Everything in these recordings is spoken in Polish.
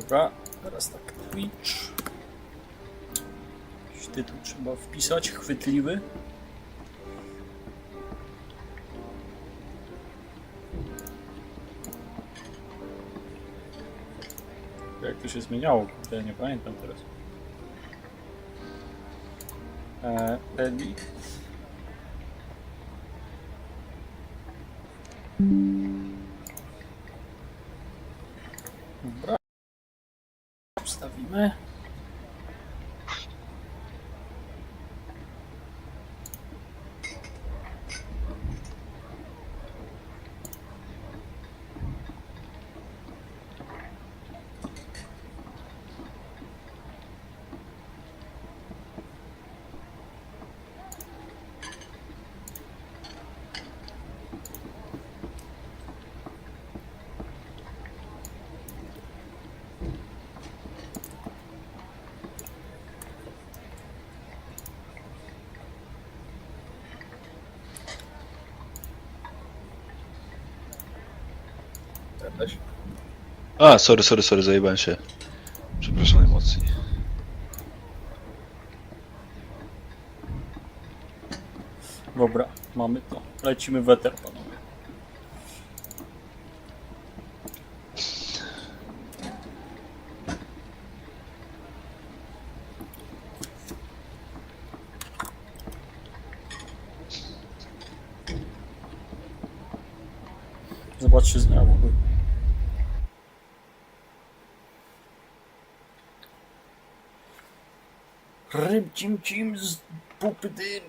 Dobra, teraz tak, Twitch. Jakiś tytuł trzeba wpisać, chwytliwy. Jak to się zmieniało? Kurde, nie pamiętam teraz. E. Dobra. Wstawimy. Jakaś? A, sorry, sorry, sorry, zajebałem się. Przepraszam najmocniej. Dobra, mamy to. Lecimy w cim cim z pupy dym.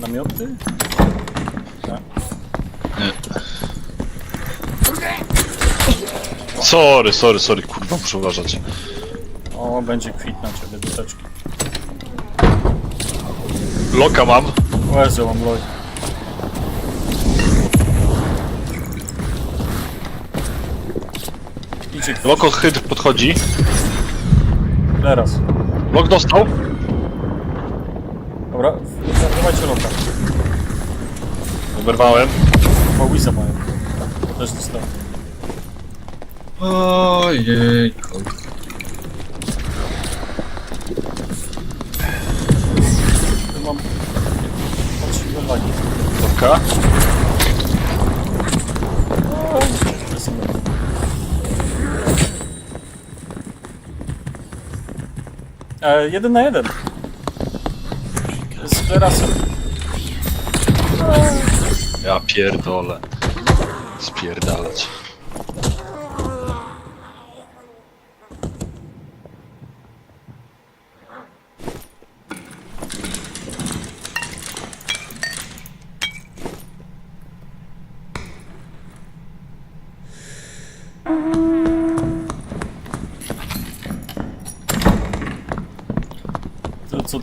Namioty? Sorry, sorry, sorry, kurwa, muszę uważać. O, będzie kwit duteczki. Loka mam. Łezę mam loj. Idzie kwit. Lok od hydr podchodzi. Teraz. Lok dostał. Dobra, dawajcie loka. Oberwałem. Bo Wiza mają. To też dostałem. Ojej. Loka. E, jeden na jeden. Z terasem. Ja pierdolę. Spierdalać.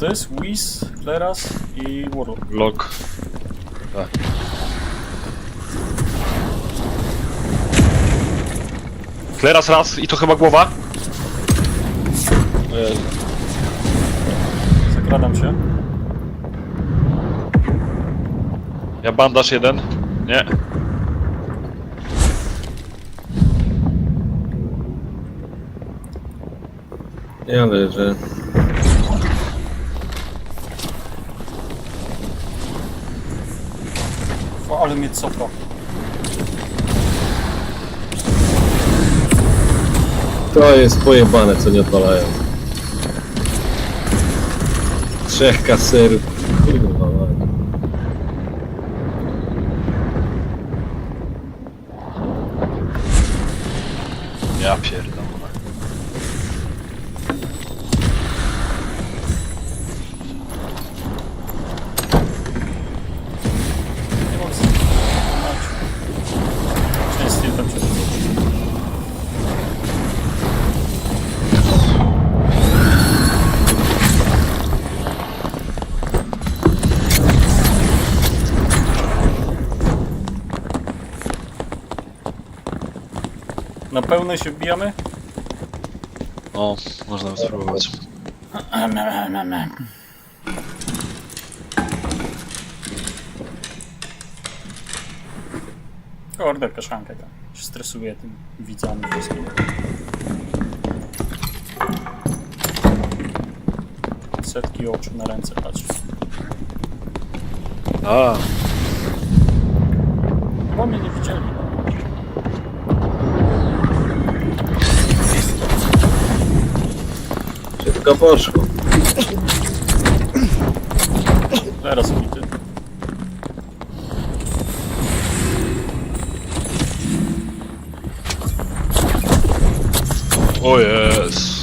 Jest? Wiz, Kleras i Warlock. Lok. Tak. Kleras raz i to chyba głowa. Zakradam się. Ja bandaż jeden. Nie. Ja leżę. O, ale mnie cofa. To jest pojebane, co nie odpalają. Trzech kaserów. Kurwa, mać. Ja pierdolę. Na pełnej się wbijamy? O, można spróbować. Kurde, kaszankę tam. Się stresuje tym widzami wszystkim. Setki oczu na ręce, patrz. A, Bo mnie nie widzieli. Szybko poszło. Teraz bity. o jest.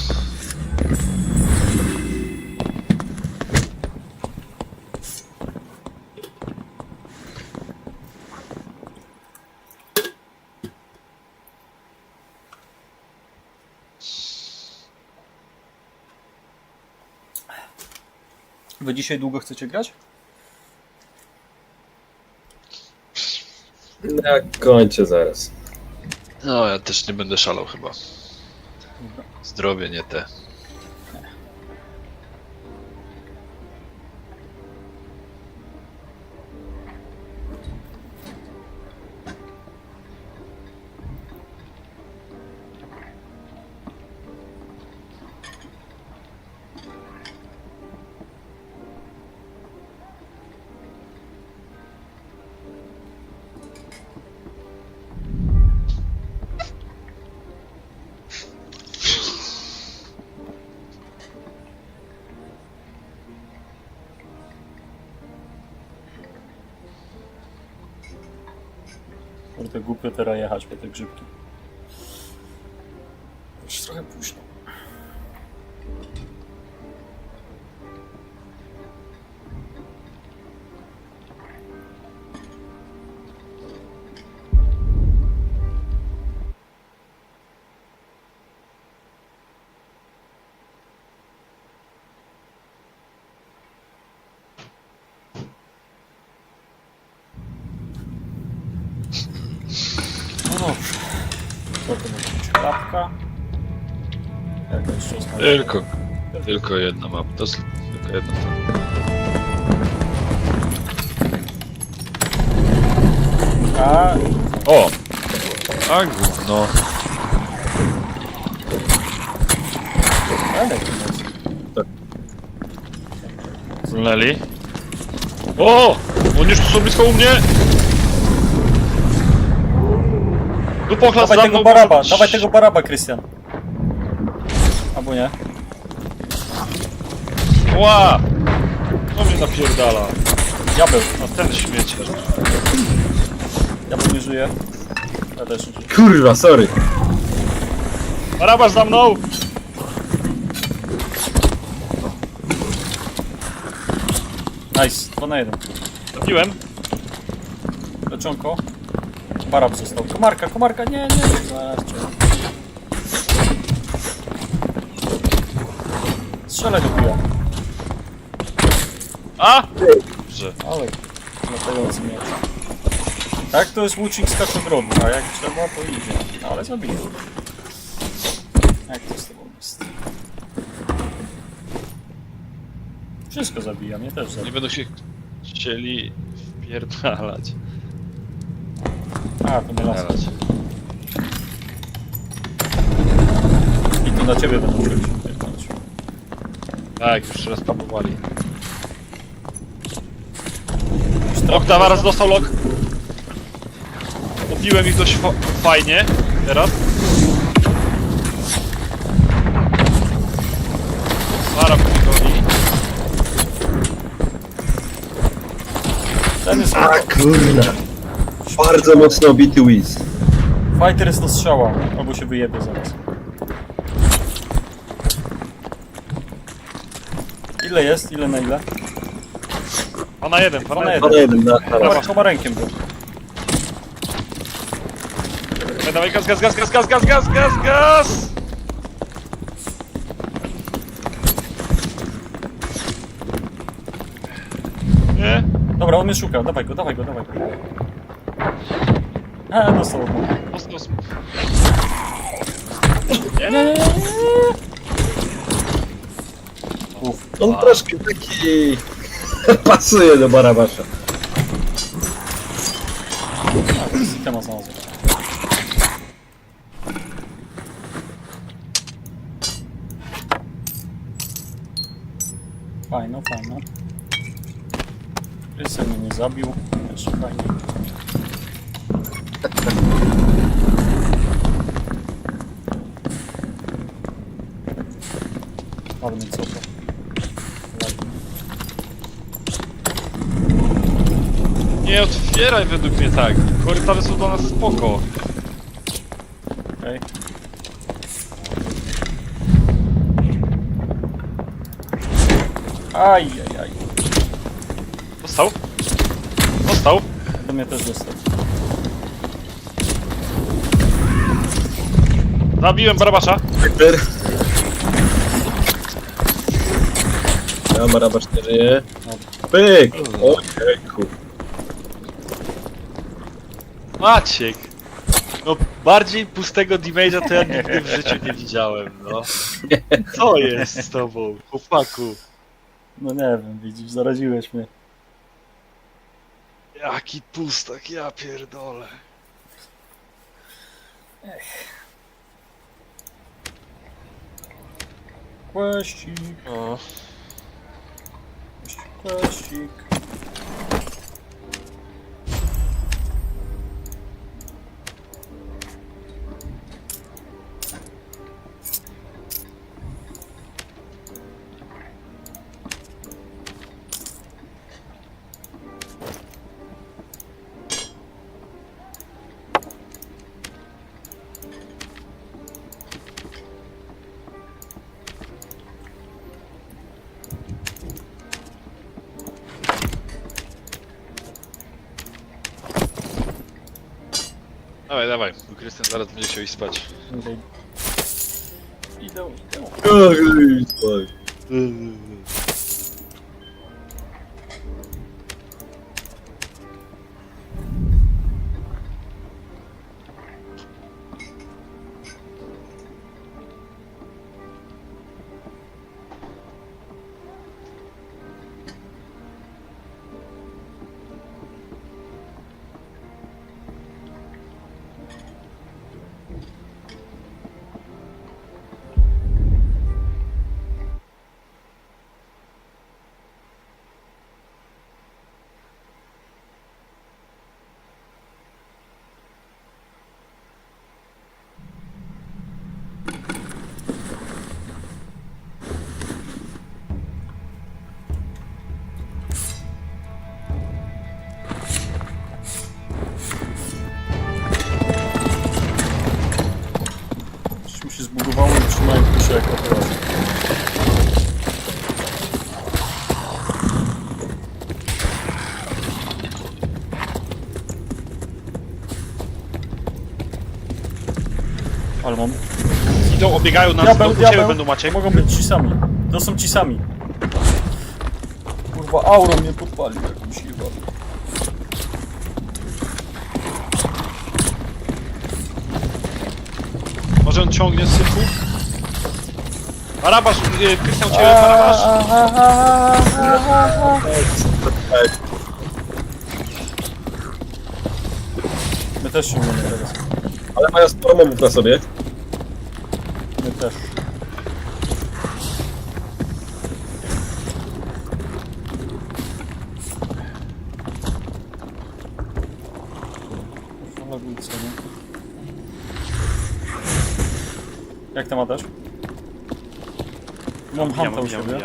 Wy dzisiaj długo chcecie grać? Ja kończę zaraz. No, ja też nie będę szalał chyba. Zdrowie nie te. Kurde, głupio teraz jechać po te grzybki. Tylko, tylko jedna mapa. To jest tylko jedna. A, O! A gówno. ale to jest. Zleli. O! Oni już tu są blisko u mnie! Tu pochlas Dawaj za tego mną. baraba, dawaj tego baraba, Krystian. Albo nie. Ła! To mnie napierdala. Diabeł. A ten śmiecie. Diabeł nie żyje. Ja też nie żyję. Kurwa, sorry. Barabasz za mną! Nice, 2 na 1. Zabiłem. Leczonko. Barab został. Komarka, komarka, nie, nie. Zaraz do chuja. A! Że. Ale latający miecz. Tak, to jest łucznik skaczogrodu, a jak trzeba, to idzie. No, ale zabije. Jak to z tobą jest? Wszystko zabija, mnie też Nie zabija. będą się chcieli wpierdalać. A, to nie las. Wpierdalać. I to na ciebie będą pierdolić. Tak, już raz próbowali. Ok, zaraz dostał lok. Obiłem ich dość fa- fajnie. Teraz. Zaraz goni. Ten jest A kurna. Bardzo mocno obity Wiz. Fighter jest do strzała, albo się wyjebie zaraz. Ile jest? Ile na ile? A na jeden, Dwa a na na jeden. jeden. Jeden, na Komar, raz. komarenkiem był. Dawaj, Dawaj, gaz, gaz, gaz, gaz, gaz, gaz, gaz, gaz, gaz! Nie? Dobra, on mnie szuka, dawaj go, dawaj go, dawaj go. A, dostał nogi. Ostro. Nie, Uf, On troszkę taki... pasuje do Barabasza. temat znalazłem. Fajno, fajno. Rysy mnie nie zabił. Jeszcze fajnie. Ładny co to. Ładny. Nie otwieraj według mnie tak. Korytarze są do nas spoko. Okej. Aj, aj, aj. Dostał? Dostał? Do mnie też dostał. Zabiłem Barabasza. Peter. Ja Barabacz nie żyje. Pyk! Ojejku. Maciek. No bardziej pustego damage'a to ja nigdy w życiu nie widziałem, no. Co jest z tobą, chłopaku? No nie wiem, widzisz, zaraziłeś mnie. Jaki pustak, ja pierdolę. Kłeścik, O. kłeścik, Dawaj, dawaj, bo Krystian zaraz będzie chciał iść spać. Idę, idę. idę. Trzymałem kuszę jak operacja. Ale mam... Idą, obiegają nas, Diabeł, do ciebie diabeł! będą Maciek. mogą być ci sami. To są ci sami. Kurwa, auro mnie podpalił jakimś jebem. Może on ciągnie z syfu? Barabasz, y, Krystian ciebie, Barabasz. My też się umiemy teraz. Ale mają sporo mobów na sobie. My też. Ale nic, nie? Jak tam Adaś? Mam hanta u siebie.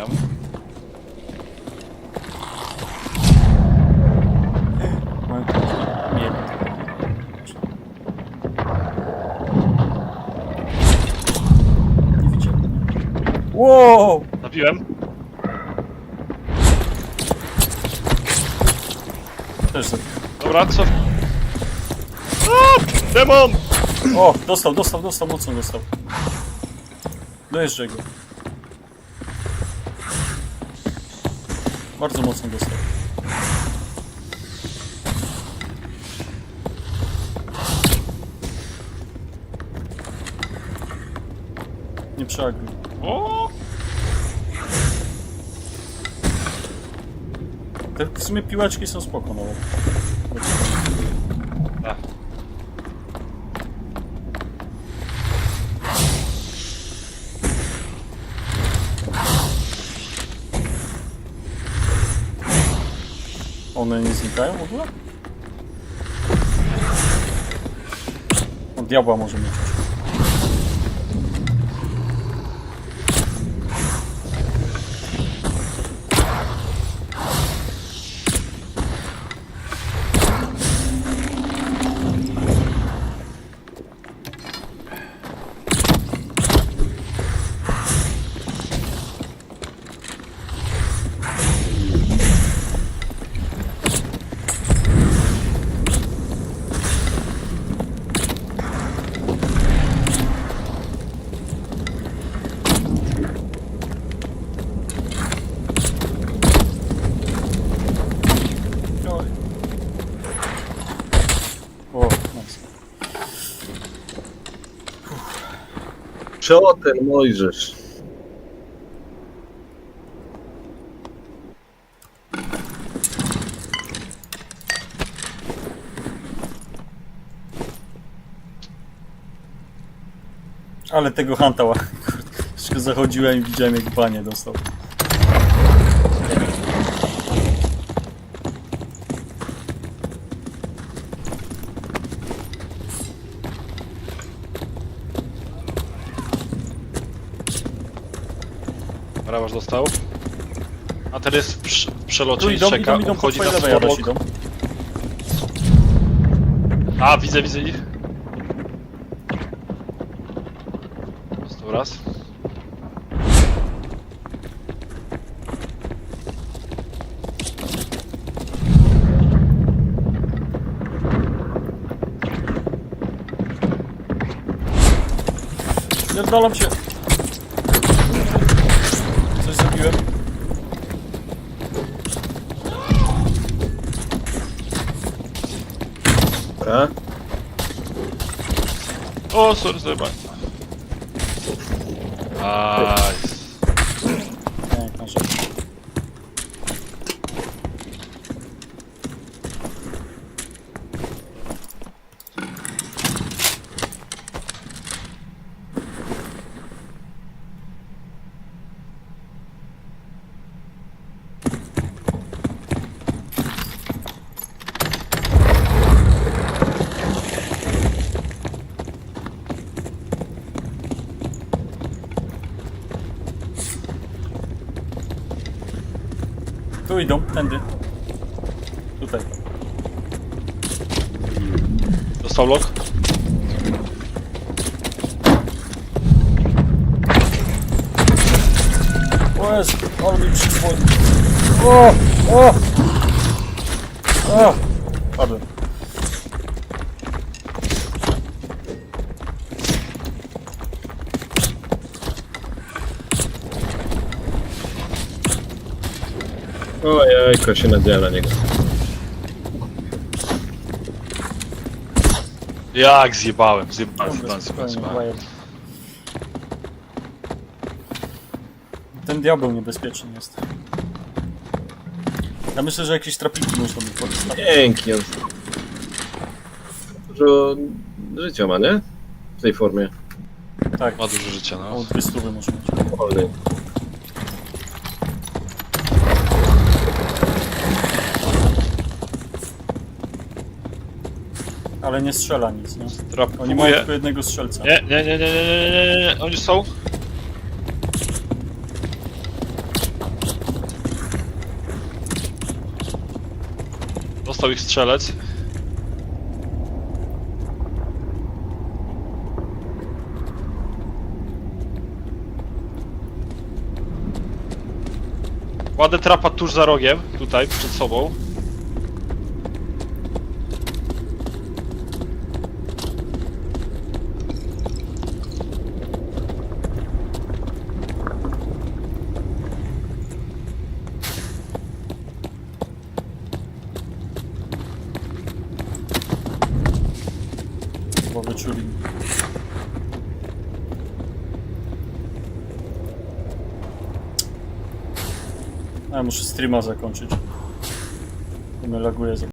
Wow! Zabiłem. Też zabiję. Dobra, co? A, demon! O, dostał, dostał, dostał, mocno dostał. Dojeżdżaj go. Bardzo mocno dostał. nie przeagruj. O! Te w sumie piłeczki są spoko nawet. Tak. Она не зникає могла? От я вам уже не чушу. Co ten Mojżesz? Ale tego Hanta, ła- kurde, jeszcze zachodziłem i widziałem jak banie dostał. Braważ dostał. A ten jest w, prz- w przelocie Tu i idą, czeka, idą, idą po obchodzi twojej nas lewej, Adaś, obok. idą. A, widzę, widzę ich. Dostał raz. Pierdolam się. O, sorry, sorry, bye. Idą, tędy. Tutaj. Dostał lok. O Jezu, on mi przysłonił. O! O! O! Padłem. Ojejko, się nadziałem na niego. Jak zjebałem, zjebałem, zjebałem, zjebałem, zjebałem. Ten diabeł niebezpieczny jest. Ja myślę, że jakieś trapiki muszą być podstawione. Dzięki. on Dużo życia ma, nie? W tej formie. Tak, Ma dużo życia, no. o dwie stówy może mieć. Wolny. Ale nie strzela nic, nie? Trap Oni mają próbuje. tylko jednego strzelca. Nie, nie, nie, nie, nie, nie, nie, nie, nie, oni są. Dostał ich strzelec. Kładę trapa tuż za rogiem, tutaj, przed sobą. Bo wyczuli. A, muszę streama zakończyć. Bo mnie laguje za